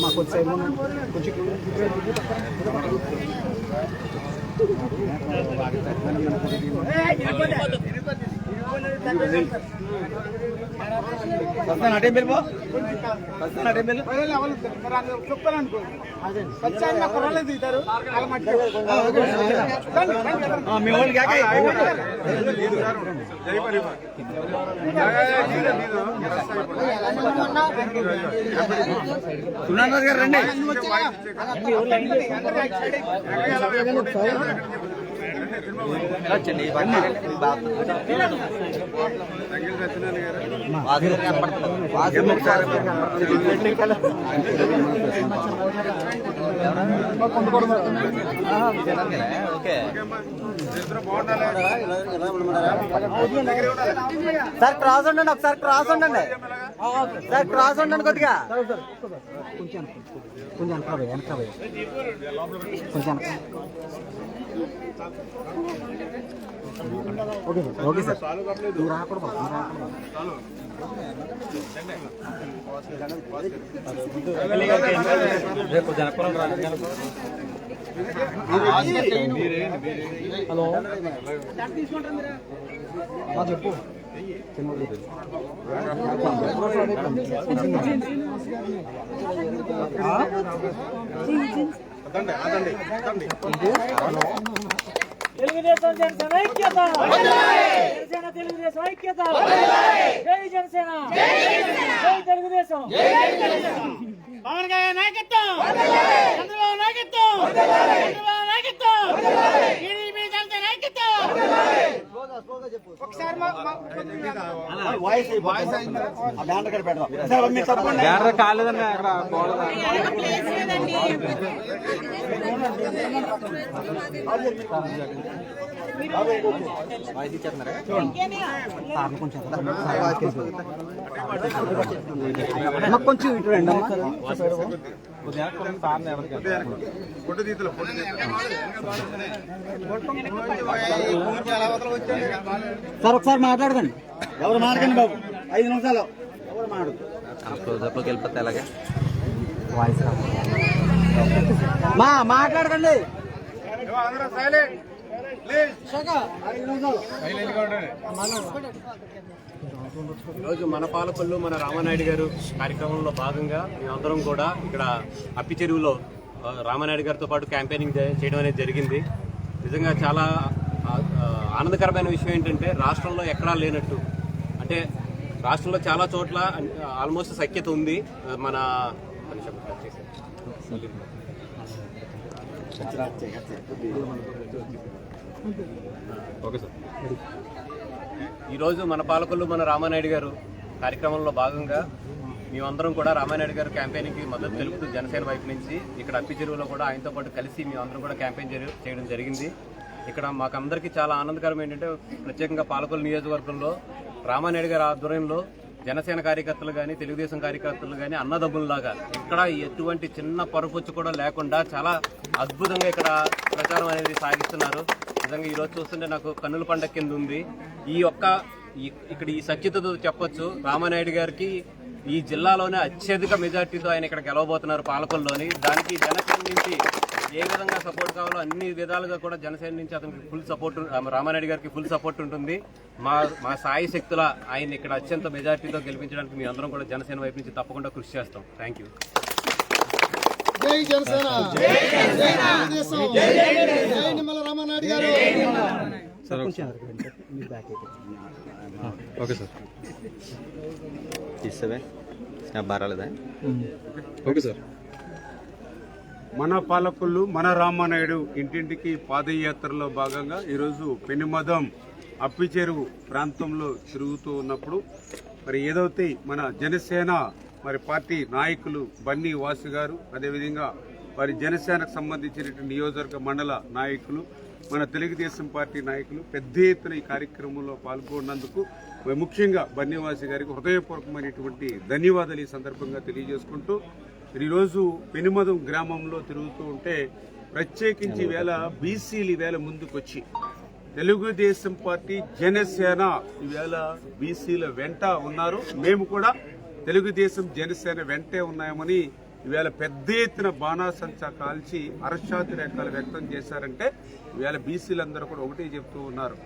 మాకు కొంచెం కొంచెం వస్తాను అటే వెళ్ళిపో వస్తాను అటే వెళ్ళి చెప్పాలనుకో వచ్చాను నాకు దిగుతారు మీ వాళ్ళకి కాక సునానాథ్ గారు రండి సార్ క్రాస్ ఉండండి ఒకసారి క్రాస్ ఉండండి. సార్ క్రాస్ ఉండండి కొద్దిగా. కొంచెం కొంచెం వెనక వెనక కొంచెం వెనక. Okay sir okay sir. నువ్వు రాకూడదు నువ్వు రాకూడదు. రేపు జనపరం హలో. చెప్పు. తెలుగుదేశం జనసేన ఐక్యత! జనసేన తెలుగుదేశం ఐక్యత! జై జనసేన! జై తెలుగుదేశం! పవన్ కళ్యాణ్ నాయకత్వం! చంద్రబాబు నాయకత్వం! చంద్రబాబు నాయకత్వం! టీడీపీ జనసేన ఐక్యత్వం ఒకసారి మా- మా- వాయిస్ వాయిస్ బ్యానర్ కాలేదన్న కొంచెం సార్ వాయిస్ ఇటు రండి ఒకసారి మాట్లాడకండి ఎవరు మాట్లాడండి బాబు. ఐదు నిమిషాలు. ఎవరు మాట్లాడు వాయిస్ రాదు. మా మాట్లాడకండి. ఐదు నిమిషాలు ఈరోజు మన పాలకొల్లు మన రామానాయుడు గారు కార్యక్రమంలో భాగంగా మేమందరం కూడా ఇక్కడ అప్పి చెరువులో రామానాయుడు గారితో పాటు క్యాంపెయినింగ్ చేయడం అనేది జరిగింది. నిజంగా చాలా ఆనందకరమైన విషయం ఏంటంటే రాష్ట్రంలో ఎక్కడా లేనట్టు. అంటే రాష్ట్రంలో చాలా చోట్ల ఆల్మోస్ట్ సఖ్యత ఉంది. మన కొంచెం కట్ ఓకే సార్. ఈరోజు మన పాలకొల్లు మన రామానాయుడు గారు కార్యక్రమంలో భాగంగా మేమందరం కూడా రామానాయుడు గారు క్యాంపెయిన్కి మద్దతు తెలుపుతూ జనసేన వైపు నుంచి ఇక్కడ అప్పి చెరువులో కూడా ఆయనతో పాటు కలిసి మేమందరం కూడా క్యాంపెయిన్ చేయడం జరిగింది. ఇక్కడ మాకందరికీ చాలా ఆనందకరం ఏంటంటే ప్రత్యేకంగా పాలకొల్లు నియోజకవర్గంలో రామానాయుడు గారి ఆధ్వర్యంలో జనసేన కార్యకర్తలు కానీ తెలుగుదేశం కార్యకర్తలు కానీ అన్నదమ్ముల్లాగా ఇక్కడ ఎటువంటి చిన్న పరుపొచ్చు కూడా లేకుండా చాలా అద్భుతంగా ఇక్కడ ప్రచారం అనేది సాగిస్తున్నారు. నిజంగా ఈరోజు చూస్తుంటే నాకు కన్నుల పండగ కింద ఉంది. ఈ యొక్క ఇక్కడ ఈ సఖ్యతతో చెప్పొచ్చు. రామానాయుడు గారికి ఈ జిల్లాలోనే అత్యధిక మెజార్టీతో ఆయన ఇక్కడ గెలవబోతున్నారు పాలకొల్లోని. దానికి జనసేన నుంచి ఏ విధంగా సపోర్ట్ కావాలో అన్ని విధాలుగా కూడా జనసేన నుంచి అతనికి ఫుల్ సపోర్ట్ రామనాయుడు గారికి ఫుల్ సపోర్ట్ ఉంటుంది. మా మా సాయి శక్తుల ఆయన ఇక్కడ అత్యంత మెజార్టీతో గెలిపించడానికి మీ అందరం కూడా జనసేన వైపు నుంచి తప్పకుండా కృషి చేస్తాం. థ్యాంక్ యూ జై జనసేన. జై తెలుగుదేశం. జై నిమ్మల రామనాయుడు గారు. Okay sir. బారాలేదా? Okay sir. మన పాలకులు మన రామానాయుడు ఇంటింటికి పాదయాత్రలో భాగంగా ఈరోజు పెనుమదం అప్పిచెరువు ప్రాంతంలో తిరుగుతూ ఉన్నప్పుడు మరి ఏదైతే మన జనసేన మరి పార్టీ నాయకులు బన్నీ వాసు గారు అదేవిధంగా వారి జనసేనకు సంబంధించినటువంటి నియోజకవర్గ మండల నాయకులు మన తెలుగుదేశం పార్టీ నాయకులు పెద్ద ఎత్తున ఈ కార్యక్రమంలో పాల్గొన్నందుకు ముఖ్యంగా బన్నీవాసి గారికి హృదయపూర్వకమైనటువంటి ధన్యవాదాలు ఈ సందర్భంగా తెలియజేసుకుంటూ ఈరోజు పెనుమదం గ్రామంలో తిరుగుతూ ఉంటే ప్రత్యేకించి వేళ బీసీలు వేళ ముందుకొచ్చి తెలుగుదేశం పార్టీ జనసేన ఈవేళ బీసీల వెంట ఉన్నారు. మేము కూడా తెలుగుదేశం జనసేన వెంటే ఉన్నాయమని ఇవాళ పెద్ద ఎత్తున బాణాసంచా కాల్చి హర్షాతిరేకాలు వ్యక్తం చేశారంటే ఇవాళ బీసీలందరూ కూడా ఒకటే చెప్తూ ఉన్నారు.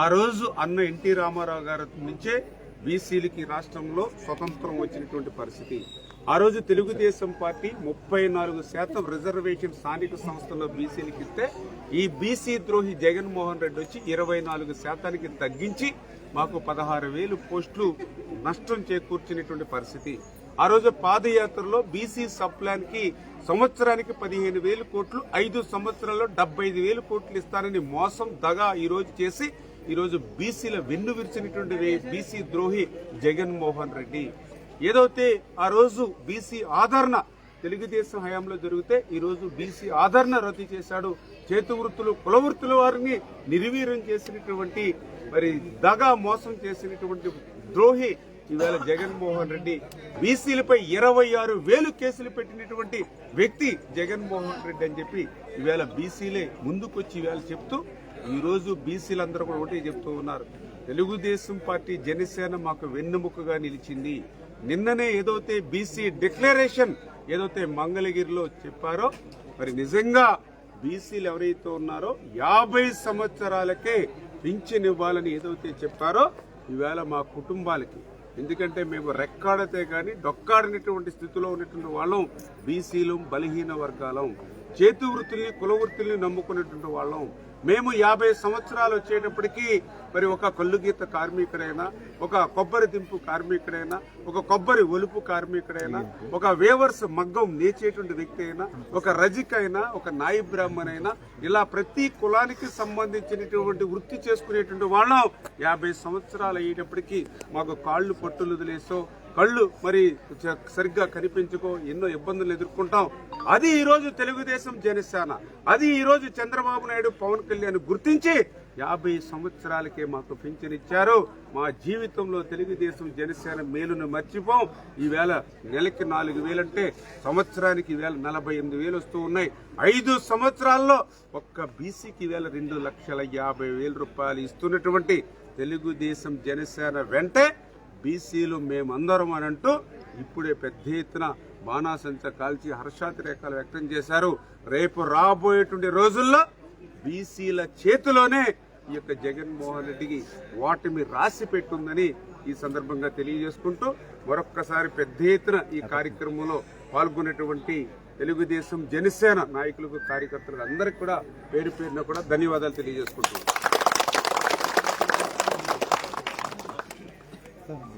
ఆ రోజు అన్న ఎన్టీ రామారావు గారి నుంచే బీసీలకి రాష్ట్రంలో స్వతంత్రం వచ్చినటువంటి పరిస్థితి. ఆ రోజు తెలుగుదేశం పార్టీ ముప్పై నాలుగు శాతం రిజర్వేషన్ స్థానిక సంస్థల్లో బీసీలకు ఇస్తే ఈ బీసీ ద్రోహి జగన్మోహన్ రెడ్డి వచ్చి ఇరవై నాలుగు శాతానికి తగ్గించి మాకు పదహారు వేలు పోస్టులు నష్టం చేకూర్చినటువంటి పరిస్థితి. ఆ రోజు పాదయాత్రలో బీసీ సబ్ ప్లాన్కి సంవత్సరానికి పదిహేను వేలు కోట్లు ఐదు సంవత్సరాల్లో డెబ్బై ఐదు వేలు కోట్లు ఇస్తానని మోసం దగా ఈ రోజు చేసి ఈ రోజు బీసీల వెన్ను విరిచినటువంటి బీసీ ద్రోహి జగన్మోహన్ రెడ్డి. ఏదైతే ఆ రోజు బీసీ ఆదరణ తెలుగుదేశం హయాంలో జరిగితే ఈరోజు బీసీ ఆదరణ రద్దు చేశాడు. చేతి వృత్తులు కుల వృత్తుల వారిని నిర్వీర్యం చేసినటువంటి మరి దగా మోసం చేసినటువంటి ద్రోహి ఈవేళ జగన్మోహన్ రెడ్డి. బీసీలపై ఇరవై ఆరు వేలు కేసులు పెట్టినటువంటి వ్యక్తి జగన్మోహన్ రెడ్డి అని చెప్పి ఈవేళ బీసీలే ముందుకొచ్చి ఈవేళ చెప్తూ ఈరోజు బీసీలందరూ కూడా ఒకటే చెప్తూ ఉన్నారు. తెలుగుదేశం పార్టీ జనసేన మాకు వెన్నెముకగా నిలిచింది. నిన్ననే ఏదైతే బీసీ డిక్లరేషన్ ఏదైతే మంగళగిరిలో చెప్పారో మరి నిజంగా బీసీలు ఎవరైతే ఉన్నారో యాభై సంవత్సరాలకే పింఛన్ ఇవ్వాలని ఏదైతే చెప్పారో ఈవేళ మా కుటుంబాలకి. ఎందుకంటే మేము రెక్కాడితే కానీ డొక్కాడినటువంటి స్థితిలో ఉన్నటువంటి వాళ్ళం బీసీలు బలహీన వర్గాలం చేతి వృత్తుల్ని కుల వృత్తుల్ని నమ్ముకునేటువంటి వాళ్ళం. మేము యాభై సంవత్సరాలు వచ్చేటప్పటికీ మరి ఒక కల్లుగీత కార్మికుడైనా ఒక కొబ్బరి దింపు కార్మికుడైనా ఒక కొబ్బరి ఒలుపు కార్మికుడైనా ఒక వేవర్స్ మగ్గం నేచేటువంటి వ్యక్తి అయినా ఒక రజిక్ అయినా ఒక నాయి బ్రాహ్మణ్ అయినా ఇలా ప్రతి కులానికి సంబంధించినటువంటి వృత్తి చేసుకునేటువంటి వాళ్ళం యాభై సంవత్సరాలు అయ్యేటప్పటికీ మాకు కాళ్ళు పట్టులు వదిలేసో కళ్ళు మరి సరిగ్గా కనిపించుకో ఎన్నో ఇబ్బందులు ఎదుర్కొంటాం. అది ఈరోజు తెలుగుదేశం జనసేన. అది ఈరోజు చంద్రబాబు నాయుడు పవన్ కళ్యాణ్ గుర్తించి యాభై సంవత్సరాలకే మాకు పింఛన్ ఇచ్చారు. మా జీవితంలో తెలుగుదేశం జనసేన మేలును మర్చిపోం. ఈవేళ నెలకి నాలుగు వేలంటే సంవత్సరానికి ఈవేళ నలభై ఎనిమిది వేలు వస్తూ ఉన్నాయి. ఐదు సంవత్సరాల్లో ఒక్క బీసీకి ఈవేళ రెండు లక్షల యాభై వేల రూపాయలు ఇస్తున్నటువంటి తెలుగుదేశం జనసేన వెంటే బీసీలు మేమందరం అని అంటూ ఇప్పుడే పెద్ద ఎత్తున బాణాసంచ కాల్చి హర్షాతిరేకాలు వ్యక్తం చేశారు. రేపు రాబోయేటువంటి రోజుల్లో బీసీల చేతిలోనే ఈ యొక్క జగన్మోహన్ రెడ్డికి ఓటమి రాసి పెట్టుందని ఈ సందర్భంగా తెలియజేసుకుంటూ మరొక్కసారి పెద్ద ఎత్తున ఈ కార్యక్రమంలో పాల్గొనేటువంటి తెలుగుదేశం జనసేన నాయకులకు కార్యకర్తలకు అందరికి కూడా పేరు పేరున కూడా ధన్యవాదాలు తెలియజేసుకుంటున్నాను ఎంపీటీసీ అందరూ కల్పిస్తుంది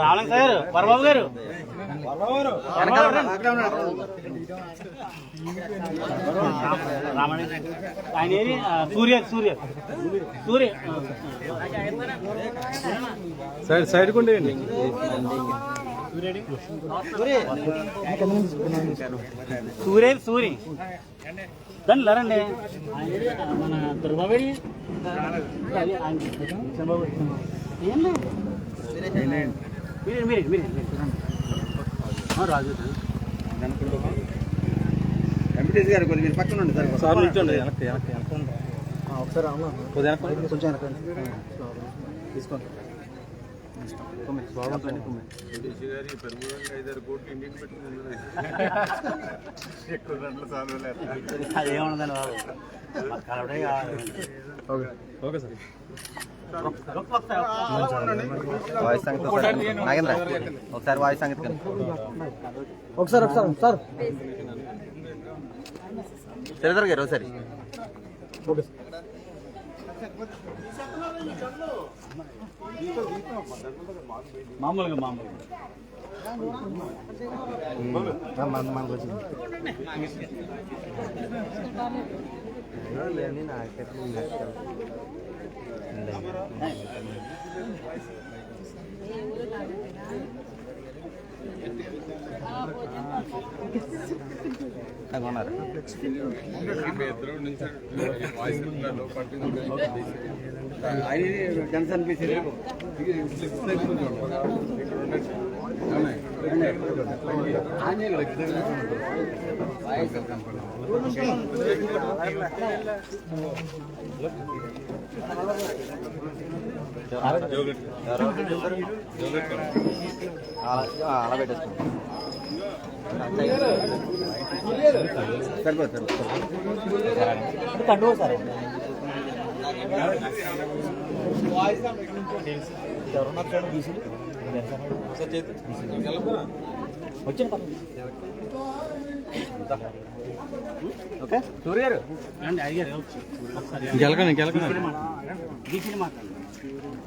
రావణ్ సార్ పరబాబు గారు రామణి ఆయన ఏది సూర్య సూర్య సూర్య సైడ్ సైడ్ కొండేయండి సూర్య సూరి. దాన్ని లరండి. మన దుర్బాబు. మీరు మీరు మీరు రాజు ఎంపీటీసీ గారు కొద్దిగా మీరు. పక్కన ఉండి సార్ వెనక్కి వెనక్కి వెనక్కి ఒకసారి అవునా కొద్ది వెనక్కి కొంచెం వెనకండి తీసుకోండి. బాగుంటుంది గారి పెరుగుదల ఐదారు కోట్లు ఇంటికి పెట్టుకుంటున్నాయి ఎక్కువ గంటలు చదవలేదు అదేమన్నదండి బాబు కలవడే ఓకే ఓకే సార్ వాయిస్ సంగతి నాగేంద్ర ఒకసారి వాయిస్ సంగతి ఒకసారి ఒకసారి సార్ శ్రీధర్ గారు ఒకసారి ఓకే మామూలుగా మామూలుగా మనకు కొన్నారు. జనసేన అలా పెట్టేసుకోండి. సార్ వచ్చిన ఓకే సూర్య గారు గెలకండి గెలకండి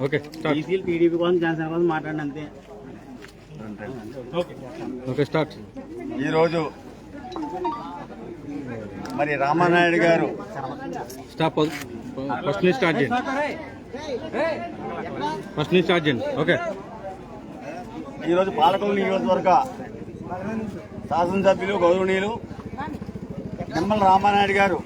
ఓకే టీడీపీ కోసం జనసేన కోసం మాట్లాడండి అంతే. Okay start. ఈరోజు మరి రామానాయుడు గారు స్టాప్ ఫస్ట్ నుంచి స్టార్ట్ చేయండి. ఫస్ట్ నుంచి స్టార్ట్ చేయండి. ఓకే. ఈరోజు పాలకొల్లు నియోజకవర్గ శాసనసభ్యులు గౌరవనీయులు నిమ్మల రామానాయుడు గారు